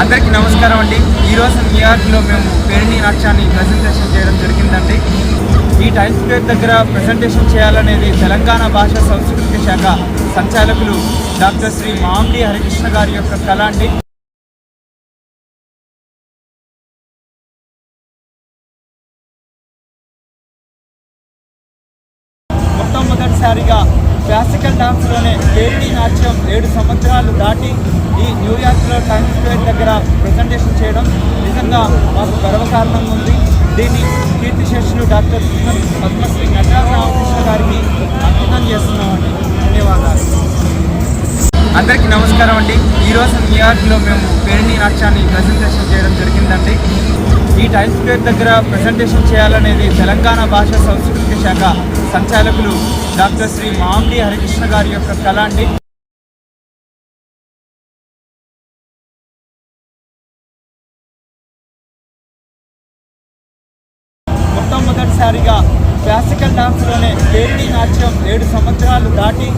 అందరికీ నమస్కారం అండి. ఈరోజు న్యూయార్క్లో మేము పేరుని నాట్యాన్ని ప్రజెంటేషన్ చేయడం జరిగిందండి. ఈ టైమ్ స్క్వేర్ దగ్గర ప్రజెంటేషన్ చేయాలనేది తెలంగాణ భాష సంస్కృతి శాఖ సంచాలకులు డాక్టర్ శ్రీ మామిడి హరికృష్ణ గారి యొక్క కళ అండి. మొట్టమొదటిసారిగా క్లాసికల్ డాన్స్లోనే పేరిణి నాట్యం ఏడు సంవత్సరాలు దాటి ఈ న్యూయార్క్లో టైమ్స్ స్క్వేర్ దగ్గర ప్రజెంటేషన్ చేయడం నిజంగా మాకు గర్వకారణంగా ఉంది. దీన్ని కీర్తిశేషులు డాక్టర్ పద్మశ్రీ నటరామకృష్ణ గారికి అంకితం చేస్తున్నామండి. ధన్యవాదాలు. అందరికీ నమస్కారం అండి. ఈరోజు న్యూయార్క్లో మేము పేరిణి నాట్యాన్ని ప్రజెంటేషన్ చేయడం జరిగిందండి. ఈ టైమ్స్ స్క్వేర్ దగ్గర ప్రజెంటేషన్ చేయాలనేది తెలంగాణ భాష సంస్కృతి శాఖ సంచాలకులు డాక్టర్ శ్రీ మామిడి హరికృష్ణ గారి యొక్క కళ అండి. మొట్టమొదటిసారిగా క్లాసికల్ డాన్స్లోనే పేరిణి నాట్యం ఏడు సంవత్సరాలు దాటి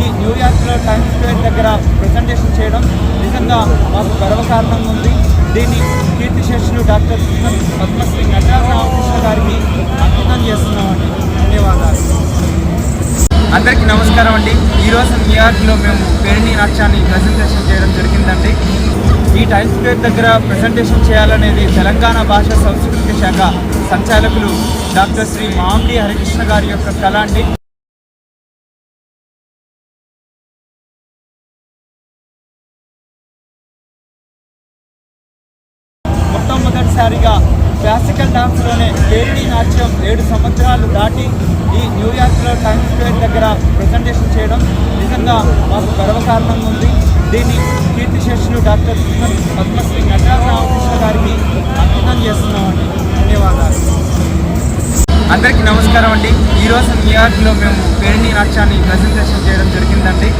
ఈ న్యూయార్క్లో టైమ్స్ స్క్వేర్ దగ్గర ప్రజెంటేషన్ చేయడం నిజంగా మాకు గర్వకారణంగా ఉంది. దీన్ని కీర్తిశేషులు డాక్టర్ పద్మశ్రీ నటరాజ అందరికీ నమస్కారం అండి. ఈరోజు న్యూయార్క్లో మేము పేరుని నాట్యాన్ని ప్రజెంటేషన్ చేయడం జరిగిందండి. ఈ టైమ్స్ స్క్వేర్ దగ్గర ప్రజెంటేషన్ చేయాలనేది తెలంగాణ భాష సంస్కృతి శాఖ సంచాలకులు డాక్టర్ శ్రీ మామిడి హరికృష్ణ గారి యొక్క కళ అండి. మొట్టమొదటిసారిగా క్లాసికల్ డాన్స్లోనే పేరిణి నాట్యం ఏడు సంవత్సరాలు దాటి ఈ న్యూయార్క్లో టైమ్స్ స్క్వేర్ దగ్గర ప్రజెంటేషన్ చేయడం నిజంగా మాకు గర్వకారణంగా ఉంది దీన్ని కీర్తిశేషులు డాక్టర్ పద్మశ్రీ నటరాజ గారికి అంకితం చేస్తున్నామండి. ధన్యవాదాలు. అందరికీ నమస్కారం అండి. ఈరోజు న్యూయార్క్లో మేము పేరుని నాట్యాన్ని ప్రజెంటేషన్ చేయడం జరిగిందండి.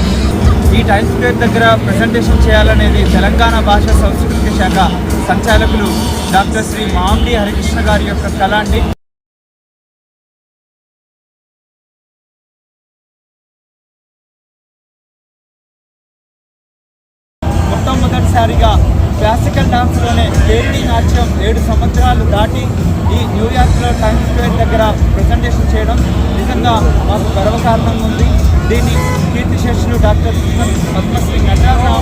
ఈ టైమ్స్ స్క్వేర్ దగ్గర ప్రజెంటేషన్ చేయాలనేది తెలంగాణ భాష సంస్కృతి శాఖ సంచాలకులు డాక్టర్ శ్రీ మామిడి హరికృష్ణ గారి యొక్క కళ అండి. మొట్టమొదటిసారిగా క్లాసికల్ డాన్స్లోనే పేరిణి నాట్యం ఏడు సంవత్సరాలు దాటి ఈ న్యూయార్క్లో టైమ్స్ స్క్వేర్ దగ్గర ప్రజెంటేషన్ చేయడం నిజంగా మాకు గర్వకారణంగా ఉంది. దీన్ని కీర్తిశేషులు డాక్టర్ పద్మశ్రీ నటరాజరావు